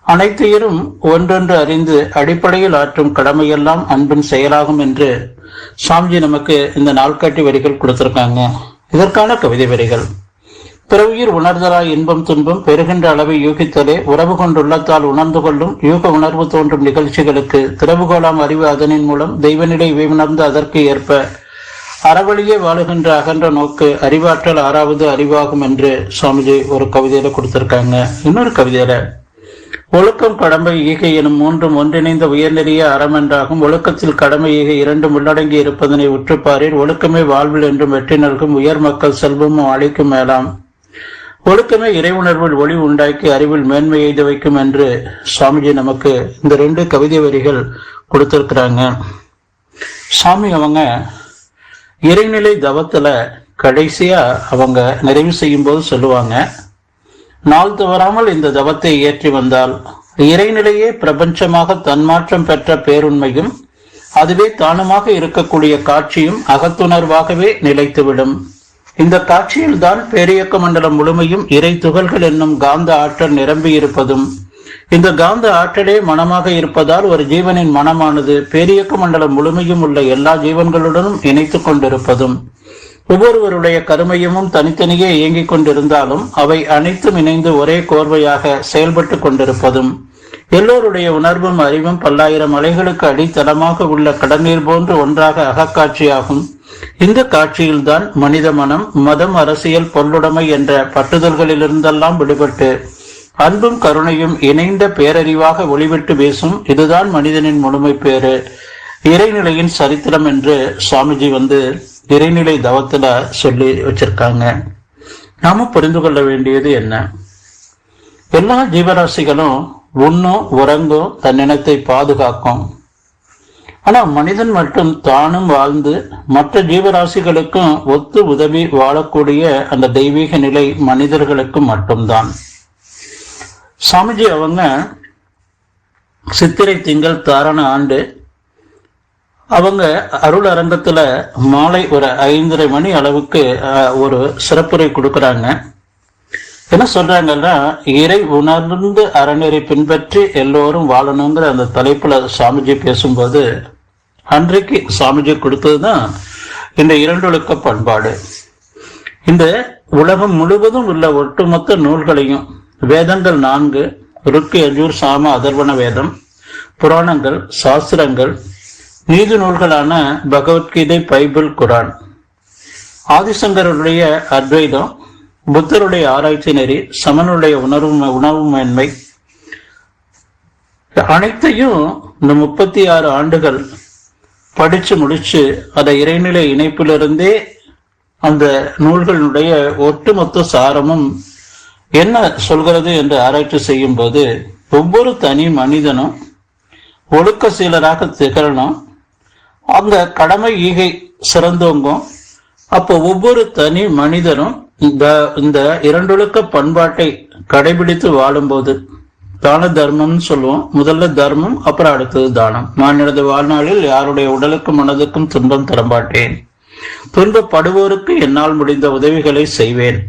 அனைத்தையும் ஒன்றொன்று அறிந்து அடிப்படையில் ஆற்றும் கடமையெல்லாம் அன்பின் செயலாகும் என்று சாமிஜி நமக்கு இந்த நாள்காட்டி வரிகள் கொடுத்திருக்காங்க. இதற்கான கவிதை வரிகள். பிறவியில் உணர்தலாய் இன்பம் துன்பம் பெறுகின்ற அளவை யூகித்தலே உறவு கொண்டுள்ளத்தால் உணர்ந்து கொள்ளும் யூக உணர்வு தோன்றும் நிகழ்ச்சிகளுக்கு திறவுகோலாம் அறிவு அதனின் மூலம் தெய்வநிலை உணர்ந்து அதற்கு ஏற்ப அறவழியே வாழுகின்ற அகன்ற நோக்கு அறிவாற்றல் ஆறாவது அறிவாகும் என்று சுவாமிஜி ஒரு கவிதையில கொடுத்திருக்காங்க. இன்னொரு கவிதையில ஒழுக்கம் கடமை ஈகை எனும் மூன்றும் ஒன்றிணைந்த உயர்நெறிய அறம் என்றாகும் ஒழுக்கத்தில் கடமை ஈகை இரண்டும் உள்ளடங்கி இருப்பதனை உற்றுப்பாரில் ஒழுக்கமே வாழ்வில் என்றும் வெற்றி நல்கும் உயர் மக்கள் செல்வமும் அளிக்கும் மேலாம். ஒழுக்கமே இறை உணர்வில் ஒளி உண்டாக்கி அறிவில் மேன்மை எய்து வைக்கும் என்று சுவாமிஜி நமக்கு இந்த ரெண்டு கவிதை வரிகள் கொடுத்திருக்கிறாங்க. சாமி அவங்க இறைநிலை தவத்துல கடைசியா அவங்க நிறைவு செய்யும் போது சொல்லுவாங்க. நாள் தவறாமல் இந்த தவத்தை ஏற்றி வந்தால் இறைநிலையே பிரபஞ்சமாக தன்மாற்றம் பெற்ற பேருண்மையும் அதுவே தானுமாக இருக்கக்கூடிய காட்சியும் அகத்துணர்வாகவே நிலைத்துவிடும். இந்த காட்சியில் தான் பேரியக்க மண்டலம் முழுமையும் இறை துகள்கள் என்னும் காந்த ஆற்றல் நிரம்பி இருப்பதும் இந்த காந்த ஆற்றலே மனமாக இருப்பதால் ஒரு ஜீவனின் மனமானது பேரியக்க மண்டலம் முழுமையும் உள்ள எல்லா ஜீவன்களுடனும் இணைத்துக் கொண்டிருப்பதும் ஒவ்வொருவருடைய கருமையமும் தனித்தனியே இயங்கிக் கொண்டிருந்தாலும் அவை அனைத்தும் இணைந்து ஒரே கோர்வையாக செயல்பட்டு கொண்டிருப்பதும் எல்லோருடைய உணர்வும் அறிவும் பல்லாயிரம் அலைகளுக்கு அடித்தளமாக உள்ள கடநீர் போன்று ஒன்றாக அகக்காட்சியாகும். இந்த காட்சியில்தான் மனித மனம் மதம் அரசியல் பொருளுடைமை என்ற பட்டுதல்களிலிருந்தெல்லாம் விடுபட்டு அன்பும் கருணையும் இணைந்த பேரறிவாக ஒளிவிட்டு பேசும் இதுதான் மனிதனின் முழுமை பேறு இறைநிலையின் சரித்திரம் என்று சுவாமிஜி வந்து இறைநிலை தவத்துல சொல்லி வச்சிருக்காங்க. நாம புரிந்து கொள்ள வேண்டியது என்ன? எல்லா ஜீவராசிகளும் உண்ணும் உறங்கும் தன்னினத்தை பாதுகாக்கும். ஆனா மனிதன் மட்டும் தானும் வாழ்ந்து மற்ற ஜீவராசிகளுக்கும் ஒத்து உதவி வாழக்கூடிய அந்த தெய்வீக நிலை மனிதர்களுக்கு மட்டும்தான். சாமிஜி அவங்க சித்திரை திங்கள் தாரண ஆண்டு அவங்க அருள் அரங்கத்துல மாலை ஒரு ஐந்தரை மணி அளவுக்கு ஒரு சிறப்புரை கொடுக்கறாங்க. என்ன சொல்றாங்கன்னா இறை உணர்ந்து அறநெறி பின்பற்றி எல்லோரும் வாழணுங்கிற அந்த தலைப்புல சாமிஜி பேசும்போது அன்றைக்கு சாமிஜி கொடுத்ததுதான் இந்த இரண்டொழுக்க பண்பாடு. இந்த உலகம் முழுவதும் உள்ள ஒட்டுமொத்த நூல்களையும் வேதங்கள் நான்கு ருக்கு யஜூர் சாம அதர்வன வேதம் புராணங்கள் சாஸ்திரங்கள் நீதி நூல்களான பகவத்கீதை பைபிள் குரான். ஆதிசங்கருடைய அத்வைதம் புத்தருடைய ஆராய்ச்சி நெறி சமனுடைய உணர்வு உணவு மேன்மை அனைத்தையும் இந்த முப்பத்தி ஆறு ஆண்டுகள் படிச்சு முடிச்சு அதை இறைநிலை இணைப்பிலிருந்தே அந்த நூல்களுடைய ஒட்டுமொத்த சாரமும் என்ன சொல்கிறது என்று ஆராய்ச்சி செய்யும் போது ஒவ்வொரு தனி மனிதனும் ஒழுக்க சீலராக திகழணும். அந்த கடமை ஈகை சிறந்தோங்கும். அப்போ ஒவ்வொரு தனி மனிதரும் இந்த இந்த இரண்டொழுக்க பண்பாட்டை கடைபிடித்து வாழும்போது தான தர்மம்னு சொல்லுவோம். முதல்ல தர்மம் அப்புறம் அடுத்தது தானம். நான் எனது வாழ்நாளில் யாருடைய உடலுக்கும் மனதுக்கும் துன்பம் தரமாட்டேன். துன்பப்படுவோருக்கு என்னால் முடிந்த உதவிகளை செய்வேன்.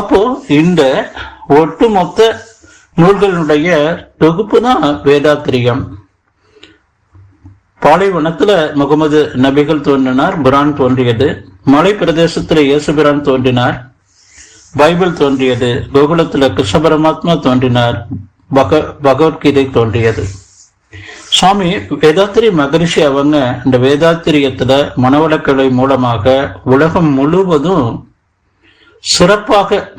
அப்போ இந்த ஒட்டுமொத்த நூல்களுடைய தொகுப்பு தான் வேதாத்திரியம். பாலைவனத்துல முகமது நபிகள் தோன்றினார் புரான் தோன்றியது. மலை பிரதேசத்துல இயேசுபிரான் தோன்றினார். பைபிள் தோன்றியது. கோகுலத்துல கிருஷ்ண பரமாத்மா தோன்றினார். பக பகவத்கீதை தோன்றியது. சுவாமி வேதாத்திரி மகரிஷி அவங்க இந்த வேதாத்திரியத்துல மனவளக்கலை மூலமாக உலகம் முழுவதும் சிறப்பாக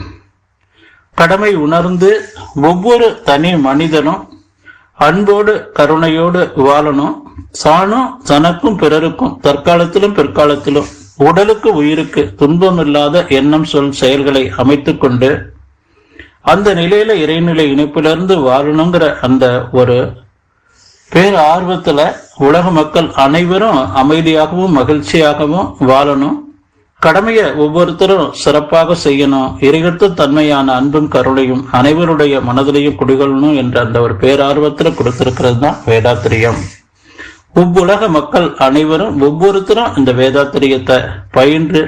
கடமை உணர்ந்து ஒவ்வொரு தனி மனிதனும் அன்போடு கருணையோடு வாழணும். சாணும் தனக்கும் பிறருக்கும் தற்காலத்திலும் பிற்காலத்திலும் உடலுக்கு உயிருக்கு துன்பம் இல்லாத எண்ணம் சொல் செயல்களை அமைத்து கொண்டு அந்த நிலையில இறைநிலை இணைப்பிலிருந்து வாழணுங்கிற அந்த ஒரு பேர் ஆர்வத்துல உலக மக்கள் அனைவரும் அமைதியாகவும் மகிழ்ச்சியாகவும் வாழணும். கடமையை ஒவ்வொருத்தரும் சிறப்பாக செய்யணும் இறையத்து தன்மையான அன்பும் கருணையும் அனைவருடைய மனதிலையும் குடிகொள்ளணும் என்ற அந்த ஒரு பேரார்வத்துல கொடுத்திருக்கிறது தான் வேதாத்திரியம். ஒவ்வுலக மக்கள் அனைவரும் ஒவ்வொருத்தரும் இந்த வேதாத்திரியத்தை பயின்று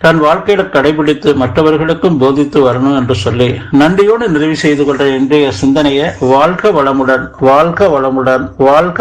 தன் வாழ்க்கையில கடைபிடித்து மற்றவர்களுக்கும் போதித்து வரணும் என்று சொல்லி நன்றியோடு நிறைவு செய்து கொண்ட இன்றைய சிந்தனையை வாழ்க வளமுடன் வாழ்க வளமுடன் வாழ்க